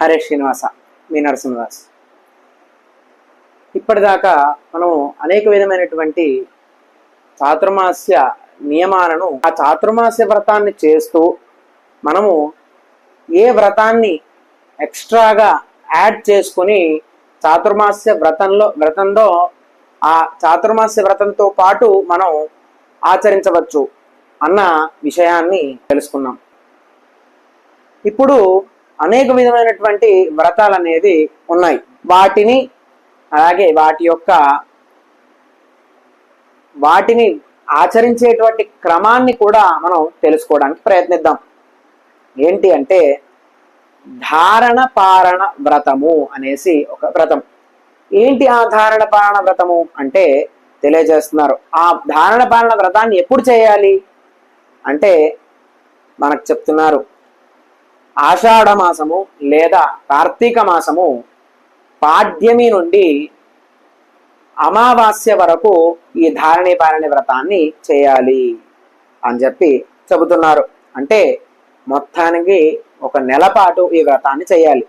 హరే శ్రీనివాస మీ నరసింహదాస్. ఇప్పటిదాకా మనం అనేక విధమైనటువంటి చాతుర్మాస్య నియమాలను ఆ చాతుర్మాస్య వ్రతాన్ని చేస్తూ మనము ఏ వ్రతాన్ని ఎక్స్ట్రాగా యాడ్ చేసుకుని చాతుర్మాస్య వ్రతంలో వ్రతంలో ఆ చాతుర్మాస్య వ్రతంతో పాటు మనం ఆచరించవచ్చు అన్న విషయాన్ని తెలుసుకున్నాం. ఇప్పుడు అనేక విధమైనటువంటి వ్రతాలు అనేది ఉన్నాయి. వాటిని అలాగే వాటి యొక్క వాటిని ఆచరించేటువంటి క్రమాన్ని కూడా మనం తెలుసుకోవడానికి ప్రయత్నిద్దాం. ఏంటి అంటే ధారణ పారణ వ్రతము అనేసి ఒక వ్రతం. ఏంటి ఆ ధారణ పారణ వ్రతము అంటే తెలియజేస్తున్నారు. ఆ ధారణ పాలన వ్రతాన్ని ఎప్పుడు చేయాలి? అంటే మనకు చెప్తున్నారు ఆషాఢ మాసము లేదా కార్తీక మాసము పాడ్యమి నుండి అమావాస్య వరకు ఈ ధారణి పారణి వ్రతాన్ని చేయాలి అని చెప్పి చెబుతున్నారు. అంటే మొత్తానికి ఒక నెల పాటు ఈ వ్రతాన్ని చేయాలి.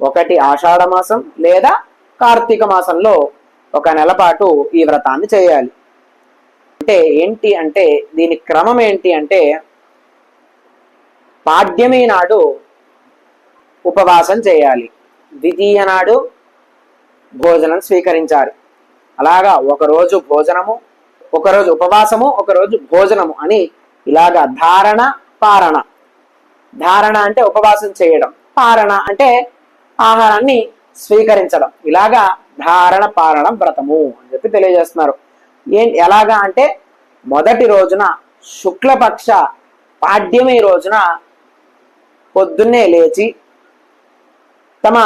ఒకటి ఆషాఢ మాసం లేదా కార్తీక మాసంలో ఒక నెల పాటు ఈ వ్రతాన్ని చేయాలి. అంటే ఏంటి అంటే దీని క్రమం ఏంటి అంటే పాడ్యమి నాడు ఉపవాసం చేయాలి. ద్వితీయ నాడు భోజనం స్వీకరించాలి. అలాగా ఒకరోజు భోజనము ఒకరోజు ఉపవాసము ఒకరోజు భోజనము అని ఇలాగా ధారణ పారణ. ధారణ అంటే ఉపవాసం చేయడం. పారణ అంటే ఆహారాన్ని స్వీకరించడం. ఇలాగా ధారణ పారణ వ్రతము అని చెప్పి తెలియజేస్తున్నారు. ఏం ఎలాగా అంటే మొదటి రోజున శుక్లపక్ష పాడ్యమి రోజున పొద్దున్నే లేచి తమ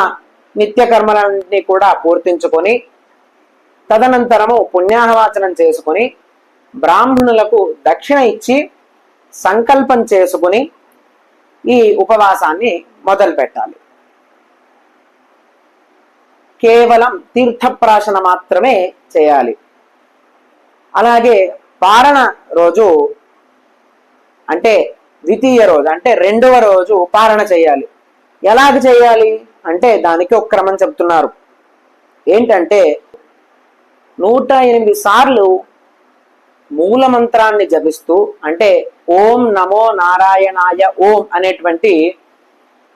నిత్యకర్మలన్నీ కూడా పూర్తించుకొని తదనంతరము పుణ్యాహవాచనం చేసుకొని బ్రాహ్మణులకు దక్షిణ ఇచ్చి సంకల్పం చేసుకుని ఈ ఉపవాసాన్ని మొదలు పెట్టాలి కేవలం తీర్థప్రాశన మాత్రమే చేయాలి. అలాగే పారణ రోజు అంటే ద్వితీయ రోజు అంటే రెండవ రోజు ఉపారణ చేయాలి. ఎలాగ చేయాలి? అంటే దానికి ఒక క్రమం చెప్తున్నారు. ఏంటంటే నూట ఎనిమిది సార్లు మూల మంత్రాన్ని జపిస్తూ అంటే ఓం నమో నారాయణాయ ఓం అనేటువంటి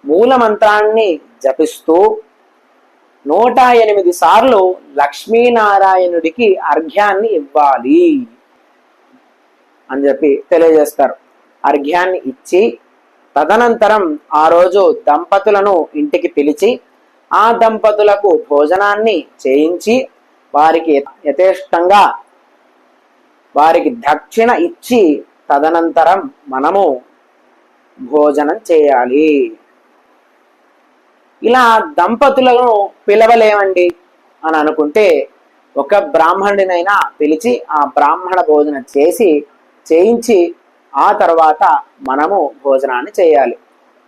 మూల మంత్రాన్ని జపిస్తూ నూట ఎనిమిది సార్లు లక్ష్మీనారాయణుడికి అర్ఘ్యాన్ని ఇవ్వాలి అని చెప్పి తెలియజేస్తారు. అర్ఘ్యాన్ని ఇచ్చి తదనంతరం ఆ రోజు దంపతులను ఇంటికి పిలిచి ఆ దంపతులకు భోజనాన్ని చేయించి వారికి యథేష్టంగా వారికి దక్షిణ ఇచ్చి తదనంతరం మనము భోజనం చేయాలి. ఇలా దంపతులను పిలవలేమండి అని అనుకుంటే ఒక బ్రాహ్మణుడినైనా పిలిచి ఆ బ్రాహ్మణ భోజనం చేసి చేయించి ఆ తర్వాత మనము భోజనాన్ని చేయాలి.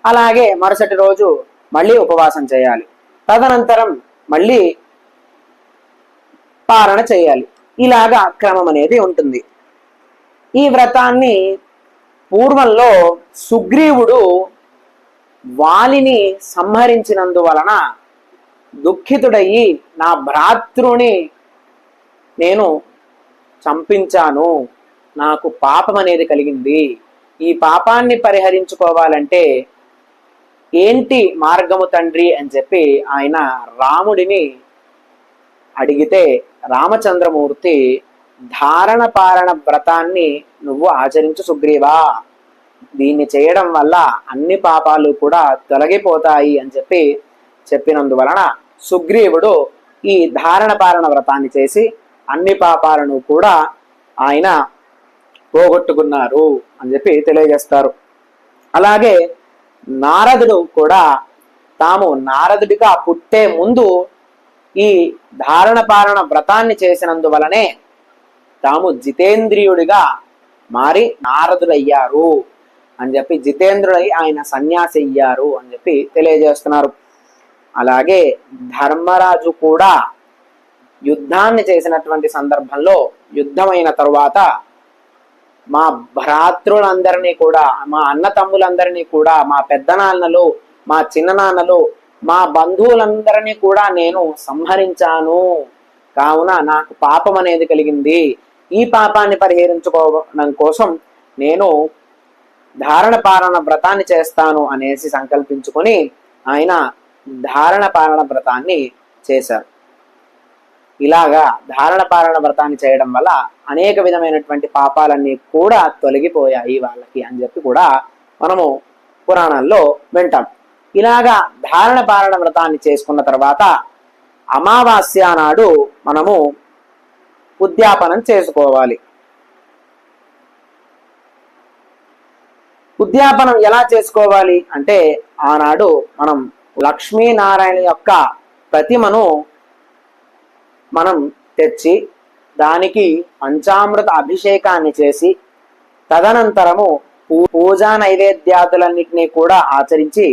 అలాగే మరుసటి రోజు మళ్ళీ ఉపవాసం చేయాలి. తదనంతరం మళ్ళీ పాలన చేయాలి. ఇలాగా క్రమం అనేది ఉంటుంది. ఈ వ్రతాన్ని పూర్వంలో సుగ్రీవుడు వాలిని సంహరించినందువలన దుఃఖితుడయ్యి నా భ్రాతృని నేను చంపించాను. నాకు పాపం అనేది కలిగింది. ఈ పాపాన్ని పరిహరించుకోవాలంటే ఏంటి మార్గము తండ్రి అని చెప్పి ఆయన రాముడిని అడిగితే రామచంద్రమూర్తి ధారణ పారణ వ్రతాన్ని నువ్వు ఆచరించు సుగ్రీవా. దీన్ని చేయడం వల్ల అన్ని పాపాలు కూడా తొలగిపోతాయి అని చెప్పి చెప్పినందువలన సుగ్రీవుడు ఈ ధారణ పారణ వ్రతాన్ని చేసి అన్ని పాపాలను కూడా ఆయన పోగొట్టుకున్నారు అని చెప్పి తెలియజేస్తారు. అలాగే నారదుడు కూడా తాము నారదుడిగా పుట్టే ముందు ఈ ధారణ పారణ వ్రతాన్ని చేసినందువలనే తాము జితేంద్రియుడిగా మారి నారదుడయ్యారు అని చెప్పి జితేంద్రుడై ఆయన సన్యాసి అయ్యారు అని చెప్పి తెలియజేస్తున్నారు. అలాగే ధర్మరాజు కూడా యుద్ధాన్ని చేసినటువంటి సందర్భంలో యుద్ధమైన తరువాత మా భ్రాతృలందరినీ కూడా మా అన్న తమ్ములందరినీ కూడా మా పెద్దనాన్నలు మా చిన్ననాన్నలు మా బంధువులందరినీ కూడా నేను సంహరించాను. కావున నాకు పాపం అనేది కలిగింది. ఈ పాపాన్ని పరిహరించుకోవడం కోసం నేను ధారణ పారణ వ్రతాన్ని చేస్తాను అనేసి సంకల్పించుకొని ఆయన ధారణ పారణ వ్రతాన్ని చేశారు. ఇలాగా ధారణ పాలన వ్రతాన్ని చేయడం వల్ల అనేక విధమైనటువంటి పాపాలన్నీ కూడా తొలగిపోయాయి వాళ్ళకి అని చెప్పి కూడా మనము పురాణాల్లో వింటాం. ఇలాగా ధారణ పాలన వ్రతాన్ని చేసుకున్న తర్వాత అమావాస్య నాడు మనము ఉద్యాపనం చేసుకోవాలి. ఉద్యాపనం ఎలా చేసుకోవాలి అంటే ఆనాడు మనం లక్ష్మీనారాయణ యొక్క ప్రతిమను మనం తెచ్చి దానికి పంచామృత అభిషేకాన్ని చేసి తదనంతరము పూ- పూజా నైవేద్యాదులన్నిటినీ కూడా ఆచరించి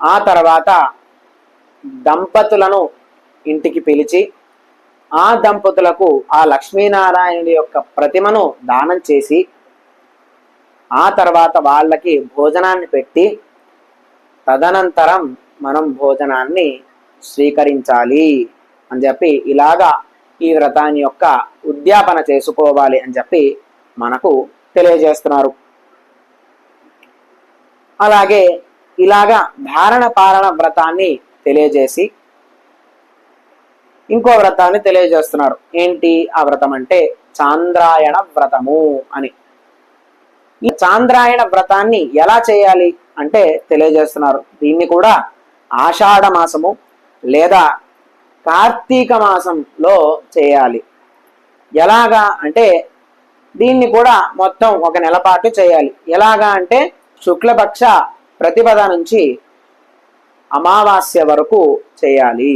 ఆ తర్వాత దంపతులను ఇంటికి పిలిచి ఆ దంపతులకు ఆ లక్ష్మీనారాయణుడి యొక్క ప్రతిమను దానం చేసి ఆ తర్వాత వాళ్ళకి భోజనాన్ని పెట్టి తదనంతరం మనం భోజనాన్ని స్వీకరించాలి అని చెప్పి ఇలాగా ఈ వ్రతాన్ని యొక్క ఉద్యాపన చేసుకోవాలి అని చెప్పి మనకు తెలియజేస్తున్నారు. అలాగే ఇలాగా ధారణ పాలన వ్రతాన్ని తెలియజేసి ఇంకో వ్రతాన్ని తెలియజేస్తున్నారు. ఏంటి? ఆ వ్రతం అంటే చాంద్రాయణ వ్రతము అని. ఈ చాంద్రాయణ వ్రతాన్ని ఎలా చేయాలి అంటే తెలియజేస్తున్నారు. దీన్ని కూడా ఆషాఢ మాసము లేదా కార్తీక మాసంలో చేయాలి. ఎలాగా అంటే దీన్ని కూడా మొత్తం ఒక నెల పాటు చేయాలి. ఎలాగా అంటే శుక్లపక్ష ప్రతిపద నుంచి అమావాస్య వరకు చేయాలి.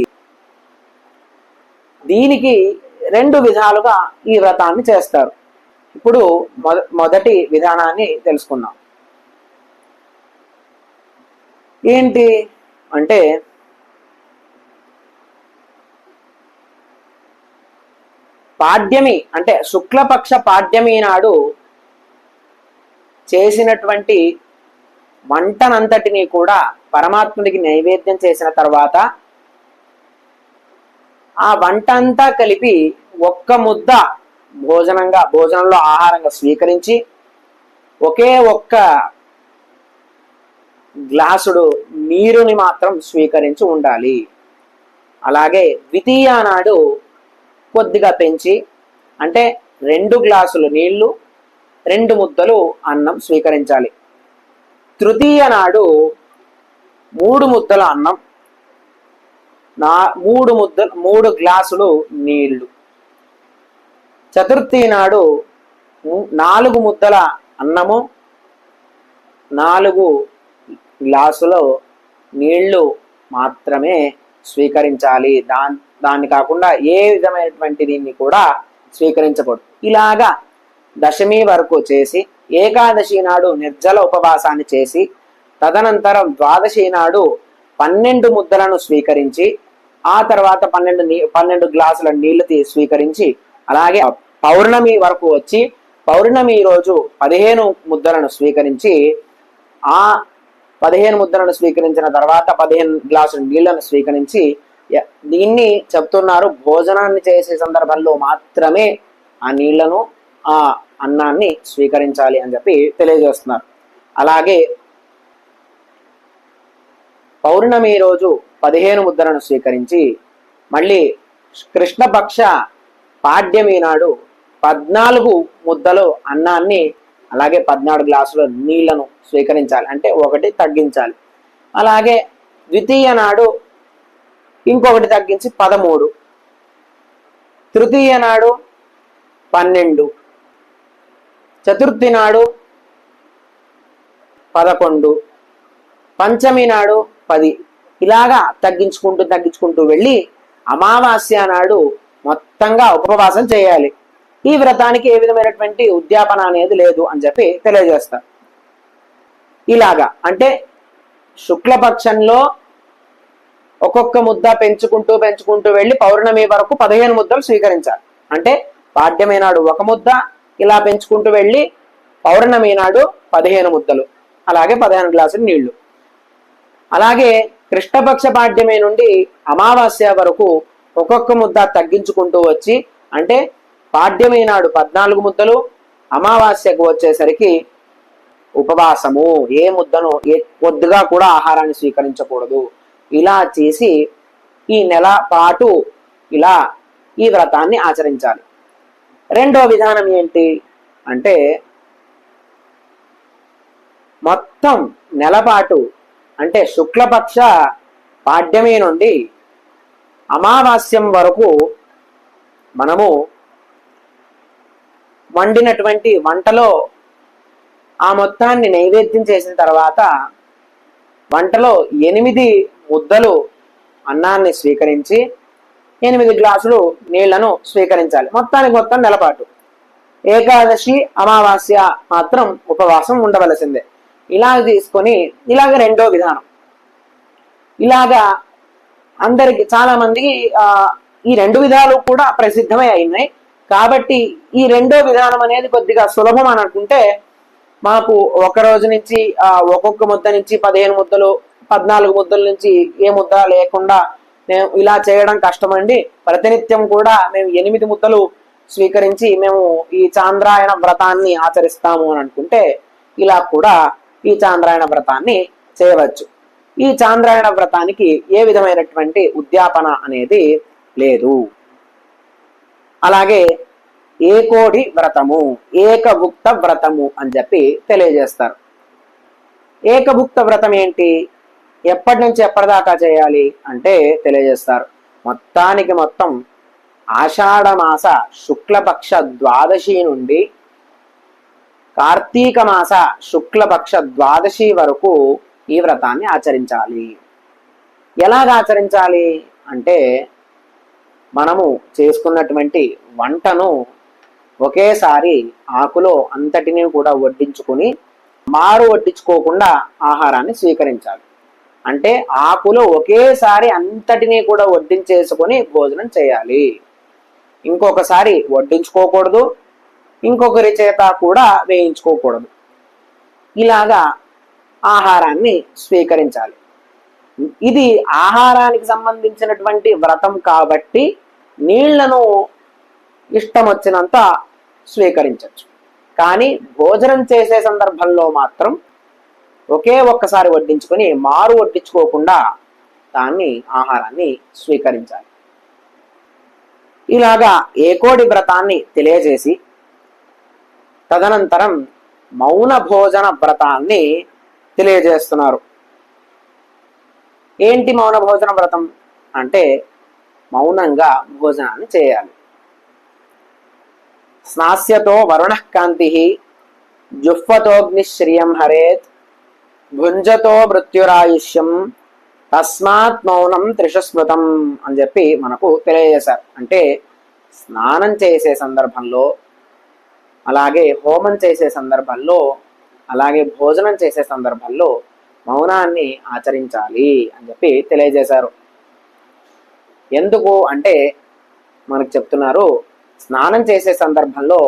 దీనికి రెండు విధాలుగా ఈ వ్రతాన్ని చేస్తారు. ఇప్పుడు మొదటి విధానాన్ని తెలుసుకుందాం. ఏంటి అంటే పాడ్యమి అంటే శుక్లపక్ష పాడ్యమి నాడు చేసినటువంటి వంటనంతటిని కూడా పరమాత్ముడికి నైవేద్యం చేసిన తర్వాత ఆ వంట అంతా కలిపి ఒక్క ముద్ద భోజనంగా భోజనంలో ఆహారంగా స్వీకరించి ఒకే ఒక్క గ్లాసుడు నీరుని మాత్రం స్వీకరించి ఉండాలి. అలాగే ద్వితీయ నాడు కొద్దిగా పెంచి అంటే రెండు గ్లాసులు నీళ్ళు రెండు ముద్దలు అన్నం స్వీకరించాలి. తృతీయ నాడు మూడు ముద్దల అన్నం నా మూడు ముద్దలు మూడు గ్లాసులు నీళ్ళు. చతుర్థి నాడు ము- నాలుగు ముద్దల అన్నము నాలుగు గ్లాసులు నీళ్ళు మాత్రమే స్వీకరించాలి. దాని దాన్ని కాకుండా ఏ విధమైనటువంటి దీన్ని కూడా స్వీకరించకూడదు. ఇలాగా దశమి వరకు చేసి ఏకాదశి నాడు నిర్జల ఉపవాసాన్ని చేసి తదనంతరం ద్వాదశి నాడు పన్నెండు ముద్దలను స్వీకరించి ఆ తర్వాత పన్నెండు నీ పన్నెండు గ్లాసుల నీళ్ళు తీ స్వీకరించి అలాగే పౌర్ణమి వరకు వచ్చి పౌర్ణమి రోజు పదిహేను ముద్దలను స్వీకరించి ఆ పదిహేను ముద్దలను స్వీకరించిన తర్వాత పదిహేను గ్లాసుల నీళ్ళను స్వీకరించి దీన్ని చెప్తున్నారు. భోజనాన్ని చేసే సందర్భంలో మాత్రమే ఆ నీళ్ళను ఆ అన్నాన్ని స్వీకరించాలి అని చెప్పి తెలియజేస్తున్నారు. అలాగే పౌర్ణమి రోజు పదిహేను ముద్దలను స్వీకరించి మళ్ళీ కృష్ణపక్ష పాడ్యమి నాడు పద్నాలుగు ముద్దలు అన్నాన్ని అలాగే పద్నాలుగు గ్లాసుల నీళ్ళను స్వీకరించాలి. అంటే ఒకటి తగ్గించాలి. అలాగే ద్వితీయ నాడు ఇంకొకటి తగ్గించి పదమూడు. తృతీయ నాడు పన్నెండు. చతుర్థి నాడు పదకొండు. పంచమి నాడు పది. ఇలాగా తగ్గించుకుంటూ తగ్గించుకుంటూ వెళ్ళి అమావాస్య నాడు మొత్తంగా ఉపవాసం చేయాలి. ఈ వ్రతానికి ఏ విధమైనటువంటి ఉద్యాపన అనేది లేదు అని చెప్పి తెలియజేస్తారు ఇలాగా అంటే శుక్లపక్షంలో ఒక్కొక్క ముద్ద పెంచుకుంటూ పెంచుకుంటూ వెళ్ళి పౌర్ణమి వరకు పదిహేను ముద్దలు స్వీకరించాలి. అంటే పాడ్యమే నాడు ఒక ముద్ద ఇలా పెంచుకుంటూ వెళ్ళి పౌర్ణమి నాడు పదిహేను ముద్దలు అలాగే పదిహేను గ్లాసులు నీళ్ళు. అలాగే కృష్ణపక్ష పాడ్యమి నుండి అమావాస్య వరకు ఒక్కొక్క ముద్ద తగ్గించుకుంటూ వచ్చి అంటే పాడ్యమి నాడు పద్నాలుగు ముద్దలు అమావాస్యకు వచ్చేసరికి ఉపవాసము ఏ ముద్దను ఏ కొద్దిగా కూడా ఆహారాన్ని స్వీకరించకూడదు. ఇలా చేసి ఈ నెల పాటు ఇలా ఈ వ్రతాన్ని ఆచరించాలి. రెండో విధానం ఏంటి అంటే మొత్తం నెలపాటు అంటే శుక్లపక్ష పాడ్యమే నుండి అమావాస్యం వరకు మనము వండినటువంటి వంటలో ఆ మొత్తాన్ని నైవేద్యం చేసిన తర్వాత వంటలో ఎనిమిది ముద్దలు అన్నాన్ని స్వీకరించి ఎనిమిది గ్లాసులు నీళ్ళను స్వీకరించాలి. మొత్తానికి మొత్తం నెలపాటు. ఏకాదశి అమావాస్య మాత్రం ఉపవాసం ఉండవలసిందే. ఇలా తీసుకొని ఇలాగ రెండో విధానం. ఇలాగా అందరికి చాలా మందికి ఈ రెండు విధాలు కూడా ప్రసిద్ధమై అయినాయి. కాబట్టి ఈ రెండో విధానం అనేది కొద్దిగా సులభం అని అనుకుంటే మాకు ఒక రోజు నుంచి ఆ, ఒక్కొక్క ముద్ద నుంచి పదిహేను ముద్దలు పద్నాలుగు ముద్దల నుంచి ఏ ముద్ద లేకుండా మేము ఇలా చేయడం కష్టమండి. ప్రతినిత్యం కూడా మేము ఎనిమిది ముద్దలు స్వీకరించి మేము ఈ చాంద్రాయణ వ్రతాన్ని ఆచరిస్తాము అని అనుకుంటే ఇలా కూడా ఈ చాంద్రాయణ వ్రతాన్ని చేయవచ్చు. ఈ చాంద్రాయణ వ్రతానికి ఏ విధమైనటువంటి ఉద్యాపన అనేది లేదు. అలాగే ఏకోడి వ్రతము ఏకభుక్త వ్రతము అని చెప్పి తెలియజేస్తారు. ఏకభుక్త వ్రతం ఏంటి? ఎప్పటి నుంచి ఎప్పటిదాకా చేయాలి అంటే తెలియజేస్తారు. మొత్తానికి మొత్తం ఆషాఢమాస శుక్లపక్ష ద్వాదశి నుండి కార్తీక మాస శుక్లపక్ష ద్వాదశి వరకు ఈ వ్రతాన్ని ఆచరించాలి. ఎలాగ ఆచరించాలి అంటే మనము చేసుకున్నటువంటి వంటను ఒకేసారి ఆకులో అంతటిని కూడా వడ్డించుకొని మారు వడ్డించుకోకుండా ఆహారాన్ని స్వీకరించాలి. అంటే ఆకులో ఒకేసారి అంతటినీ కూడా వడ్డించేసుకొని భోజనం చేయాలి. ఇంకొకసారి వడ్డించుకోకూడదు. ఇంకొకరి చేత కూడా వేయించుకోకూడదు. ఇలాగా ఆహారాన్ని స్వీకరించాలి. ఇది ఆహారానికి సంబంధించినటువంటి వ్రతం కాబట్టి నీళ్ళను ఇష్టం వచ్చినంత స్వీకరించవచ్చు. కానీ భోజనం చేసే సందర్భంలో మాత్రం ఒకే ఒక్కసారి వడ్డించుకొని మారు వడ్డించుకోకుండా దాన్ని ఆహారాన్ని స్వీకరించాలి. ఇలాగా ఏకోడి వ్రతాన్ని తెలియజేసి తదనంతరం మౌన భోజన వ్రతాన్ని తెలియజేస్తున్నారు. ఏంటి మౌన భోజన వ్రతం? అంటే మౌనంగా భోజనాన్ని చేయాలి. స్నాస్యతో వరుణ కాంతి జుహ్వతోగ్నిశ్రియం హరేత్ భుంజతో మృత్యురాయుష్యం తస్మాత్ మౌనం త్రిషస్మృతం అని చెప్పి మనకు తెలియజేశారు. అంటే స్నానం చేసే సందర్భంలో అలాగే హోమం చేసే సందర్భంలో అలాగే భోజనం చేసే సందర్భంలో మౌనాన్ని ఆచరించాలి అని చెప్పి తెలియజేశారు. ఎందుకు అంటే మనకు చెప్తున్నారు స్నానం చేసే సందర్భంలో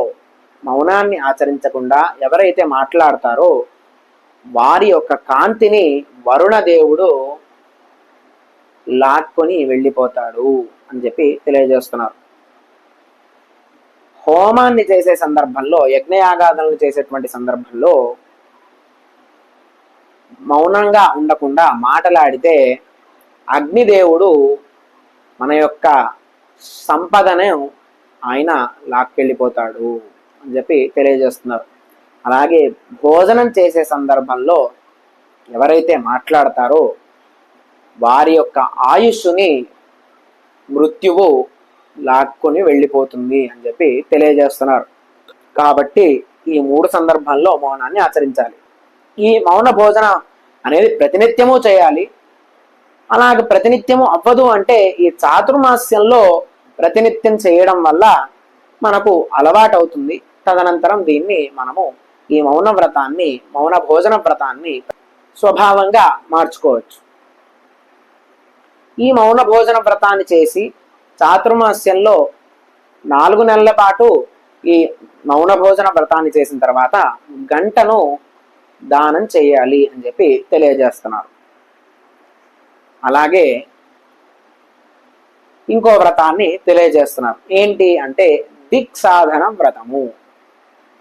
మౌనాన్ని ఆచరించకుండా ఎవరైతే మాట్లాడతారో వారి యొక్క కాంతిని వరుణ దేవుడు లాక్కొని వెళ్ళిపోతాడు అని చెప్పి తెలియజేస్తున్నారు. హోమాన్ని చేసే సందర్భంలో యజ్ఞయాగాదులను చేసేటువంటి సందర్భంలో మౌనంగా ఉండకుండా మాటలాడితే అగ్నిదేవుడు మన యొక్క సంపదను ఆయన లాక్కెళ్ళిపోతాడు అని చెప్పి తెలియజేస్తున్నారు. అలాగే భోజనం చేసే సందర్భంలో ఎవరైతే మాట్లాడతారో వారి యొక్క ఆయుష్ని మృత్యువు లాక్కొని వెళ్ళిపోతుంది అని చెప్పి తెలియజేస్తున్నారు. కాబట్టి ఈ మూడు సందర్భాల్లో మౌనాన్ని ఆచరించాలి. ఈ మౌన భోజన అనేది ప్రతినిత్యము చేయాలి. అలాగే ప్రతినిత్యము అవ్వదు అంటే ఈ చాతుర్మాస్యంలో ప్రతినిత్యం చేయడం వల్ల మనకు అలవాటు అవుతుంది తదనంతరం దీన్ని మనము ఈ మౌన వ్రతాన్ని మౌన భోజన వ్రతాన్ని స్వభావంగా మార్చుకోవచ్చు. ఈ మౌన భోజన వ్రతాన్ని చేసి చాతుర్మాస్యంలో నాలుగు నెలల పాటు ఈ మౌన భోజన వ్రతాన్ని చేసిన తర్వాత గంటను దానం చేయాలి అని చెప్పి తెలియజేస్తున్నారు. అలాగే ఇంకో వ్రతాన్ని తెలియజేస్తున్నారు ఏంటి అంటే దిక్ సాధన వ్రతము.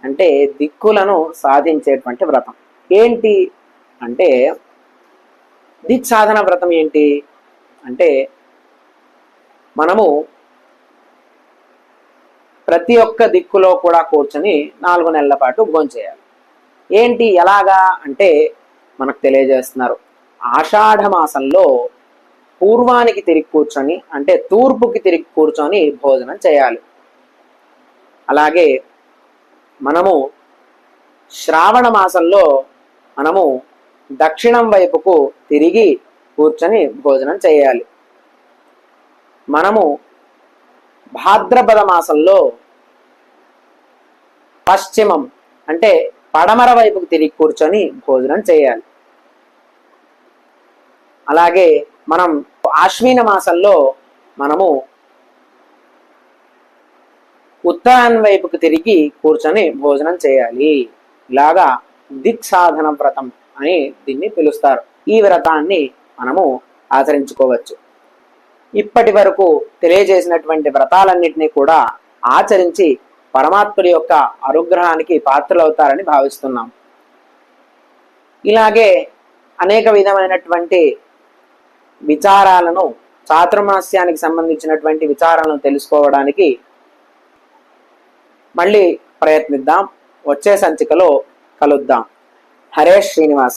అంటే దిక్కులను సాధించేటువంటి వ్రతం. ఏంటి అంటే దిక్ సాధన వ్రతం ఏంటి? అంటే మనము ప్రతి ఒక్క దిక్కులో కూడా కూర్చొని నాలుగు నెలల పాటు భోంచేయాలి ఏంటి ఎలాగా? అంటే మనకు తెలియజేస్తున్నారు. ఆషాఢ మాసంలో పూర్వానికి తిరిగి కూర్చొని అంటే తూర్పుకి తిరిగి కూర్చొని భోజనం చేయాలి. అలాగే మనము శ్రావణ మాసంలో మనము దక్షిణం వైపుకు తిరిగి కూర్చొని భోజనం చేయాలి. మనము భాద్రపద మాసంలో పశ్చిమం అంటే పడమర వైపుకు తిరిగి కూర్చొని భోజనం చేయాలి. అలాగే మనం ఆశ్వీన మాసంలో మనము ఉత్తరాయణ వైపుకు తిరిగి కూర్చొని భోజనం చేయాలి. ఇలాగా దిక్ సాధన వ్రతం అని దీన్ని పిలుస్తారు. ఈ వ్రతాన్ని మనము ఆచరించుకోవచ్చు. ఇప్పటి వరకు తెలియజేసినటువంటి వ్రతాలన్నింటినీ కూడా ఆచరించి పరమాత్ముడి యొక్క అనుగ్రహానికి పాత్రలవుతారని భావిస్తున్నాం. ఇలాగే అనేక విధమైనటువంటి విచారాలను చాతుర్మాస్యానికి సంబంధించినటువంటి విచారాలను తెలుసుకోవడానికి మళ్ళీ ప్రయత్నిద్దాం. వచ్చే సంచికలో కలుద్దాం. హరే శ్రీనివాస.